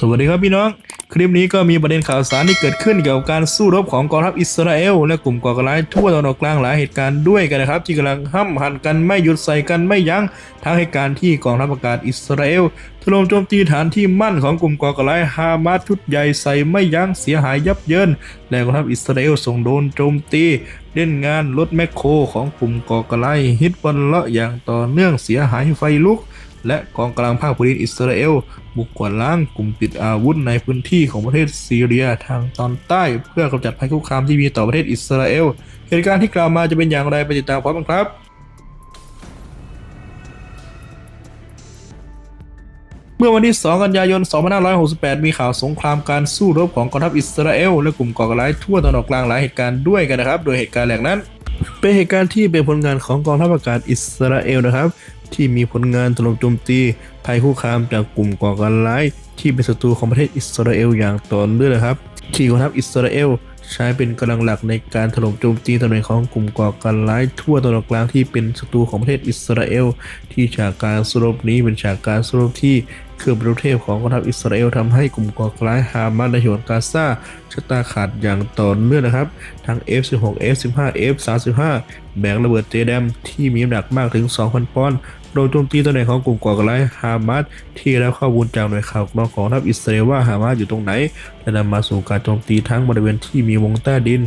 สวัสดีครับพี่น้อง คลิปนี้ก็มีประเด็นข่าวสารที่เกิดขึ้นเกี่ยวกับการสู้รบของกองทัพอิสราเอลและกลุ่มก่อการร้ายทั่วตะวันออกกลางหลายเหตุการณ์ด้วยกันนะครับที่กำลังห้ำหันกันไม่หยุดใส่กันไม่ยั้งทั้งเหตุการณ์ที่กองทัพอากาศอิสราเอลถล่มโจมตีฐานที่มั่นของกลุ่มก่อการร้ายฮามาสชุดใหญ่ใส่ไม่ยั้งเสียหายยับเยินและกองทัพอิสราเอลส่งโดนโจมตีเล่นงานรถแมคโครของกลุ่มก่อการร้ายฮิตบอลเลาะอย่างต่อเนื่องเสียหายไฟลุกและกองกำลังภาคพื้ดินอิสราเอล บุกกวาดล้างกลุ่มติดอาวุธในพื้นที่ของประเทศซีเรียทางตอนใต้ เพื่อกำจัดภัยคุกคามที่มีต่อประเทศอิสราเอล เหตุการณ์ที่กล่าวมาจะเป็นอย่างไรไปติดตามพร้อมกันครับเมื่อวันที่ 2 กันยายน 2568 มีข่าวสงครามการสู้รบของกองทัพอิสราเอลและกลุ่มก่อการร้ายทั่วตะวันออกกลางหลายเหตุการณ์ด้วยกันนะครับ โดยเหตุการณ์แหลกนั้น เป็นเหตุการณ์ที่เป็นผลงานของกองทัพอากาศอิสราเอลนะครับ ที่มีผลงานถล่มโจมตีภัยคุกคามจากกลุ่มก่อการร้าย ที่เป็นศัตรูของประเทศอิสราเอลอย่างต่อเนื่องนะครับ ที่กองทัพอิสราเอล ใช้เป็นกำลังหลักในการถล่มโจมตีตำแหน่งของกลุ่มก่อการร้ายทั่วตะวันออกกลางที่เป็นศัตรูของประเทศอิสราเอล ที่ฉากการสู้รบนี้เป็นฉากการสู้รบที่เครืองประเทศของกองทัพอิสราเอลทำให้กลุ่มก่อการร้ายฮามาสในฉนวนกาซาชะตาขาดอย่างต่อเนื่องนะครับ ทั้ง F16 F15 F35 แบกระเบิดเจแดมที่มีน้ำหนักมากถึง 2,000 ปอนด์ โดยโจมตีตำแหน่งของกลุ่มก่อการร้ายฮามาสที่ได้ข้อมูลจากหน่วยข่าวกรองของทัพอิสราเอลว่าฮามาสอยู่ตรงไหนและนำมาสู่การโจมตีทั้งบริเวณที่มีวงใต้ดิน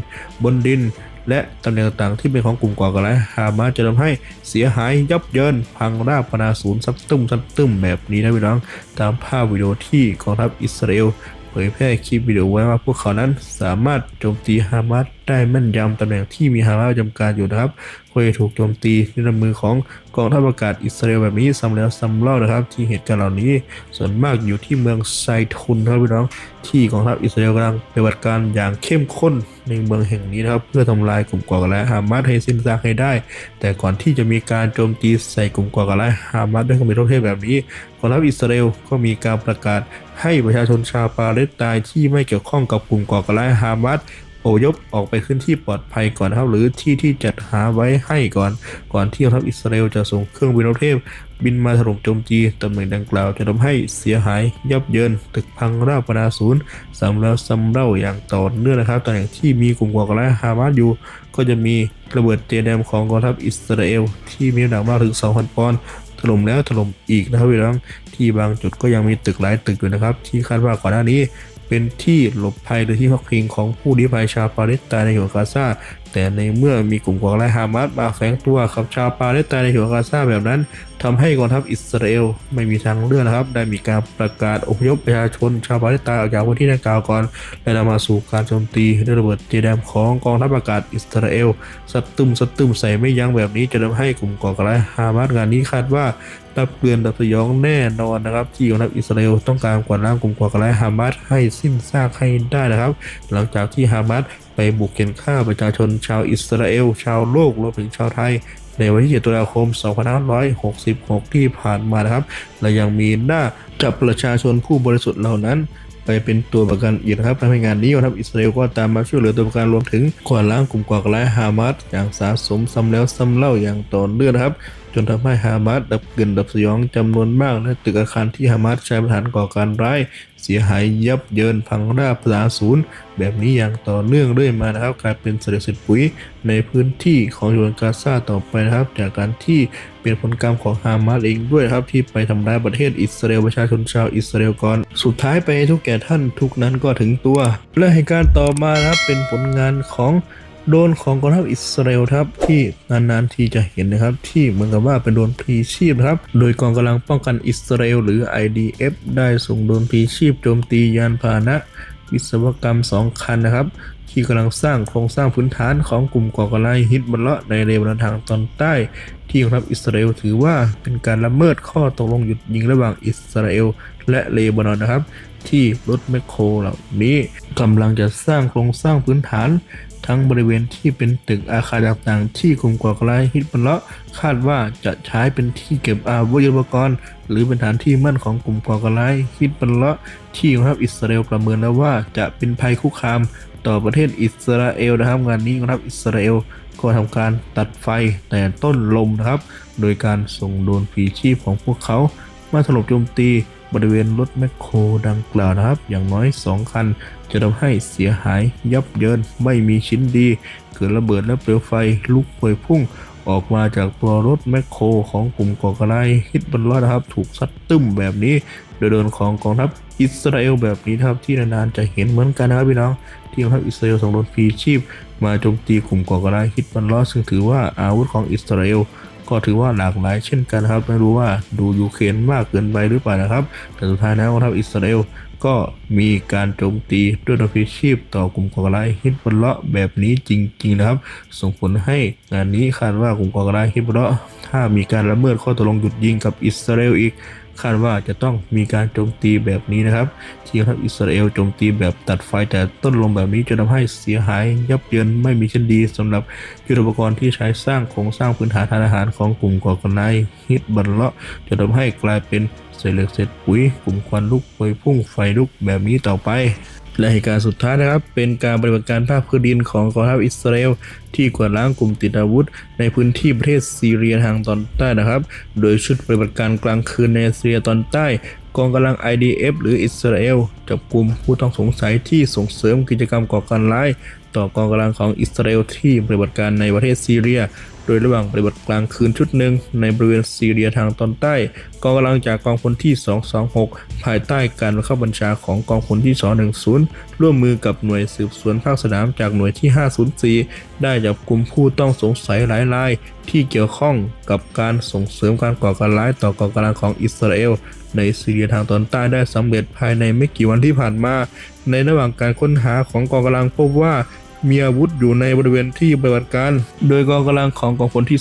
บนดิน และตำแหน่งต่างๆที่เป็นของกลุ่มก่อการร้ายฮามาสจะทำให้เสียหายยับเยิน พังราบพนาศูนย์ซัดตึมซัดตึมแบบนี้นะพี่น้องตามภาพวิดีโอที่กองทัพอิสราเอลเผยแพร่คลิปวิดีโอไว้ว่าพวกเขานั้นสามารถโจมตีฮามาสได้แม่นยำตำแหน่งที่มีฮามาสประจำการอยู่นะครับเคยถูกโจมตีด้วยน้ำมือของกองทัพอากาศอิสราเอลแบบนี้ซ้ำแล้วซ้ำเล่านะครับ ที่เหตุการณ์เหล่านี้ส่วนมากอยู่ที่เมืองไซทุนครับพี่น้องที่กองทัพอิสราเอลกำลังปฏิบัติการอย่างเข้มข้นในเมืองแห่งนี้นะครับเพื่อทำลายกลุ่มก่อการร้ายฮามาสให้สิ้นซากให้ได้ แต่ก่อนที่จะมีการโจมตีใส่กลุ่มก่อการร้ายฮามาสด้วยกำลังรบเทพแบบนี้กองทัพอิสราเอลก็มีการประกาศให้ประชาชนชาวปาเลสไตน์ที่ไม่เกี่ยวข้องกับกลุ่มก่อการร้ายฮามาส อพยพออกไปขึ้นที่ปลอดภัยก่อนนะครับ หรือที่ที่จัดหาไว้ให้ก่อน ก่อนที่กองทัพอิสราเอลจะส่งเครื่องบินรบเทพ บินมาถล่มโจมตีตำแหน่งดังกล่าวจะทำให้เสียหายยับเยิน ตึกพังราบประนาศูนย์ซ้ำแล้วซ้ำเล่าอย่างต่อเนื่องนะครับตำแหน่งที่มีกลุ่มก่อการร้ายฮามาสอยู่ ก็จะมีระเบิดเจแดมของกองทัพอิสราเอล ที่มีหนักมากถึง 2,000ปอนด์ถล่มแล้วถล่มอีกนะครับพี่น้องที่บางจุดก็ยังมีตึกหลายตึกอยู่นะครับ ที่คาดว่าก่อนหน้านี้ เป็นที่หลบภัยหรือที่พักพิงของผู้ลี้ภัยชาวปาเลสไตน์ในฉนวกาซาแต่ในเมื่อมีกลุ่มก่อการฮามาสมาแฝงตัวกับชาวปาเลสไตน์ในฉนวกาซาแบบนั้นทำให้กองทัพอิสราเอลไม่มีทางเลือกนะครับ ได้มีการประกาศอพยพประชาชนชาวปาเลสไตน์ออกจากพื้นที่ดังกล่าวก่อนและนำมาสู่การโจมตีด้วยระเบิดเจแดมของกองทัพอากาศอิสราเอลสตึมสตึมใส่ไม่ยั้งแบบนี้จะทำให้กลุ่มก่อการร้ายฮามาสงานนี้คาดว่า รับเรือนดับสยองแน่นอนนะครับที่กองทัพอิสราเอลต้องการกวาดล้างกลุ่มก่อการร้ายฮามาสให้สิ้นซากให้ได้นะครับ หลังจากที่ฮามาสไปบุกเก็นฆ่าประชาชนชาวอิสราเอล ชาวโลกรวมถึงชาวไทย ในวันที่7ตุลาคม 2566 ที่ผ่านมานะครับ และยังมีหน้าจับประชาชนผู้บริสุทธิ์เหล่านั้นไปเป็นตัวประกันอีกนะครับทำให้งานนี้กองทัพอิสราเอลก็ตามมาช่วยเหลือตัวประกันรวมถึงกวาดล้างกลุ่มก่อการร้ายฮามาสอย่างสะสมซ้ำแล้วซ้ำเล่าอย่างต่อเนื่องนะครับ จนทำให้ฮามาสดับกลิ่นดับสยองจำนวนมาก และตึกอาคารที่ฮามาสใช้ประฐานก่อการร้าย เสียหายยับเยินพังราบพลาศูนย์แบบนี้อย่างต่อเนื่องเรื่อยมานะครับกลายเป็นเศษเศษปุ๋ยในพื้นที่ของฉนวนกาซาต่อไปนะครับ จากการที่เป็นผลกรรมของฮามาสเองด้วยครับที่ไปทำร้ายประเทศอิสราเอลประชาชนชาวอิสราเอลก่อน สุดท้ายไปให้ทุกแก่ท่านทุกนั้นก็ถึงตัว และเหตุการณ์ต่อมานะครับเป็นผลงานของ โดนของกองทัพอิสราเอลครับที่นานๆทีจะเห็นนะครับ ที่เหมือนกับว่าเป็นโดนพลีชีพครับ โดยกองกำลังป้องกันอิสราเอลหรือ IDF ได้ส่งโดนพลีชีพโจมตียานพาหนะวิศวกรรม 2 คันนะครับ ที่กำลังสร้างโครงสร้างพื้นฐานของกลุ่มก่อการร้ายฮิตบัลเลาะในเลบานอนทางตอนใต้ ที่กองทัพอิสราเอลถือว่าเป็นการละเมิดข้อตกลงหยุดยิงระหว่างอิสราเอลและเลบานอนนะครับ ที่รถแมคโครเหล่านี้กำลังจะสร้างโครงสร้างพื้นฐาน ทั้งบริเวณที่เป็นตึกอาคารต่างๆ ที่กลุ่มก่อการร้ายฮิตบัลเลาะคาดว่าจะใช้เป็นที่เก็บอาวุธยุทโธปกรณ์ หรือเป็นฐานที่มั่นของกลุ่มก่อการร้ายฮิตบัลเลาะที่กองทัพอิสราเอลประเมินแล้วว่าจะเป็นภัยคุกคาม ต่อประเทศอิสราเอลนะครับงานนี้กองทัพอิสราเอลก็ทำการตัดไฟแต่ต้นลมนะครับ โดยการส่งโดรนผีชีพของพวกเขามาถล่มโจมตี บริเวณรถแมคโครดังกล่าวนะครับ อย่างน้อย 2 คัน จะทำให้เสียหายยับเยินไม่มีชิ้นดี เกิดระเบิดและเปลวไฟลุกพวยพุ่งออกมาจากตัวรถแมคโครของกลุ่มก่อการร้ายฮิตบัลลอดนะครับ ถูกซัดตึ้มแบบนี้โดยโดนของกองทัพอิสราเอลแบบนี้นะครับที่นานๆจะเห็นเหมือนกันนะครับพี่น้องที่กองทัพอิสราเอลส่งรถพลีชีพ มาโจมตีกลุ่มก่อการร้ายฮิตบัลลอดซึ่งถือว่าอาวุธของอิสราเอล ก็ถือว่าหลากหลายเช่นกันนะครับ ไม่รู้ว่าดูยูเครนมากเกินไปหรือเปล่านะครับ แต่สุดท้ายแล้วกองทัพอิสราเอล ก็มีการโจมตีด้วยรถพลีชีพต่อกลุ่มก่อการร้ายฮิตบัลลอดแบบนี้จริง ๆ นะครับ ส่งผลให้งานนี้คาดว่ากลุ่มก่อการร้ายฮิตบัลลอดถ้ามีการละเมิดข้อตกลงหยุดยิงกับอิสราเอลอีกคาดว่าจะต้องมีการโจมตีแบบนี้นะครับ ที่ทัพอิสราเอลโจมตีแบบตัดไฟแต่ต้นลมแบบนี้จะทำให้เสียหายยับเยินไม่มีเช่นดีสำหรับยุทธปกรณ์ที่ใช้สร้างโครงสร้างพื้นฐานทางอาหารของกลุ่มก่อการร้ายฮิตบัลเลาะจะทำให้กลายเป็นเศษเหล็กเศษปุ๋ยกลุ่มควันลุกพวยพุ่งไฟลุกแบบนี้ต่อไป และเหตุการณ์สุดท้ายนะครับ เป็นการปฏิบัติการภาคพื้นดินของกองทัพอิสราเอลที่กวาดล้างกลุ่มติดอาวุธ ในพื้นที่ประเทศซีเรียทางตอนใต้นะครับ โดยชุดปฏิบัติการกลางคืนในซีเรียตอนใต้กองกำลัง IDF หรืออิสราเอลจับกลุ่มผู้ต้องสงสัยที่ส่งเสริมกิจกรรมก่อการร้าย ต่อกองกำลังของอิสราเอลที่ปฏิบัติการในประเทศซีเรียโดยระหว่างปฏิบัติกลางคืนชุดหนึ่งในบริเวณซีเรียทางตอนใต้กองกำลังจากกองพลที่ 226 ภายใต้การบังคับบัญชาของกองพลที่ 210 ร่วมมือกับหน่วยสืบสวนภาคสนามจากหน่วยที่ 504 ได้จับกลุ่มผู้ต้องสงสัยหลายราย ที่เกี่ยวข้องกับการส่งเสริมการก่อการร้ายต่อกองกำลังของอิสราเอลในซีเรียทางตอนใต้ได้สำเร็จภายในไม่กี่วันที่ผ่านมา ในระหว่างการค้นหาของกองกำลังพบว่า มีอาวุธอยู่ในบริเวณที่ปฏิบัติการ โดยกองกำลังของกองพลที่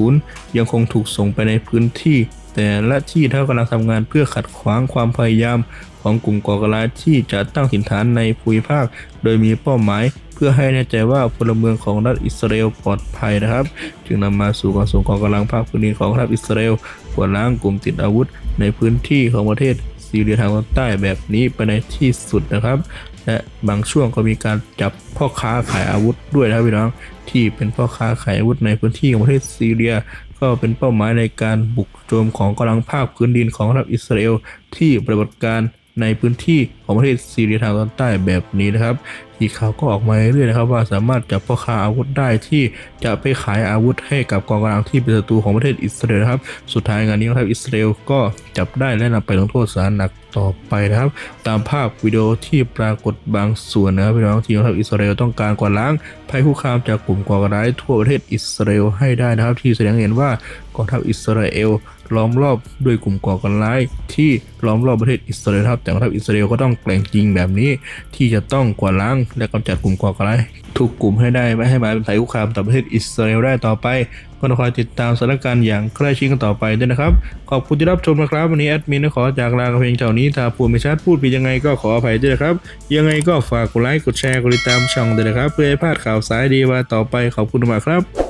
210 ยังคงถูกส่งไปในพื้นที่ แต่ละที่เท่ากำลังทำงานเพื่อขัดขวางความพยายามของกลุ่มก่อการร้ายที่จะตั้งถิ่นฐานในภูมิภาค โดยมีเป้าหมายเพื่อให้แน่ใจว่าพลเมืองของรัฐอิสราเอลปลอดภัยนะครับ จึงนำมาสู่การส่งกองกำลังภาคพื้นดินของรัฐอิสราเอลกวาดล้างกลุ่มติดอาวุธในพื้นที่ของประเทศซีเรียทางตอนใต้แบบนี้ไปในที่สุดนะครับ และบางช่วงก็มีการจับพ่อค้าขายอาวุธด้วยนะพี่น้องที่เป็นพ่อค้าขายอาวุธในพื้นที่ของประเทศซีเรีย ก็เป็นเป้าหมายในการบุกโจมของกำลังภาคพื้นดินของรัฐอิสราเอลที่ปฏิบัติการในพื้นที่ ของประเทศซีเรียทางตอนใต้แบบนี้นะครับที่ข่าวก็ออกมาเรื่อยๆนะครับว่าสามารถจับพ่อค้าอาวุธได้ที่จะไปขายอาวุธให้กับกองกำลังที่เป็นศัตรูของประเทศอิสราเอลนะครับ สุดท้ายงานนี้นะครับอิสราเอลก็จับได้และนำไปลงโทษศาลหนักต่อไปนะครับ ตามภาพวิดีโอที่ปรากฏบางส่วนนะครับพี่น้องที่กองทัพอิสราเอลต้องการกวาดล้างภัยคุกคามจากกลุ่มก่อการร้ายทั่วประเทศอิสราเอลให้ได้นะครับ ที่แสดงเห็นว่ากองทัพอิสราเอลล้อมรอบด้วยกลุ่มก่อการร้ายที่ล้อมรอบประเทศอิสราเอลครับแต่กองทัพอิสราเอลก็ต้องแกล่งจริงแบบนี้ ที่จะต้องกวาดล้างและกำจัดกลุ่มก่อการร้ายทุกกลุ่มให้ได้ไม่ให้มาเป็นภัยคุกคามต่อประเทศอิสราเอลได้ต่อไปก็ต้องคอยติดตามสถานการณ์อย่างใกล้ชิดกันต่อไปด้วยนะครับ ขอบคุณที่รับชมนะครับ วันนี้แอดมินขอจากลากับเพลงเจ้านี้ถ้าพูดไม่ชัดพูดผิดยังไงก็ขออภัยด้วยนะครับ ยังไงก็ฝากกดไลค์กดแชร์กดติดตามช่องด้วยนะครับ เพื่อให้พลาดข่าวสายดีว่าต่อไปขอบคุณมากครับ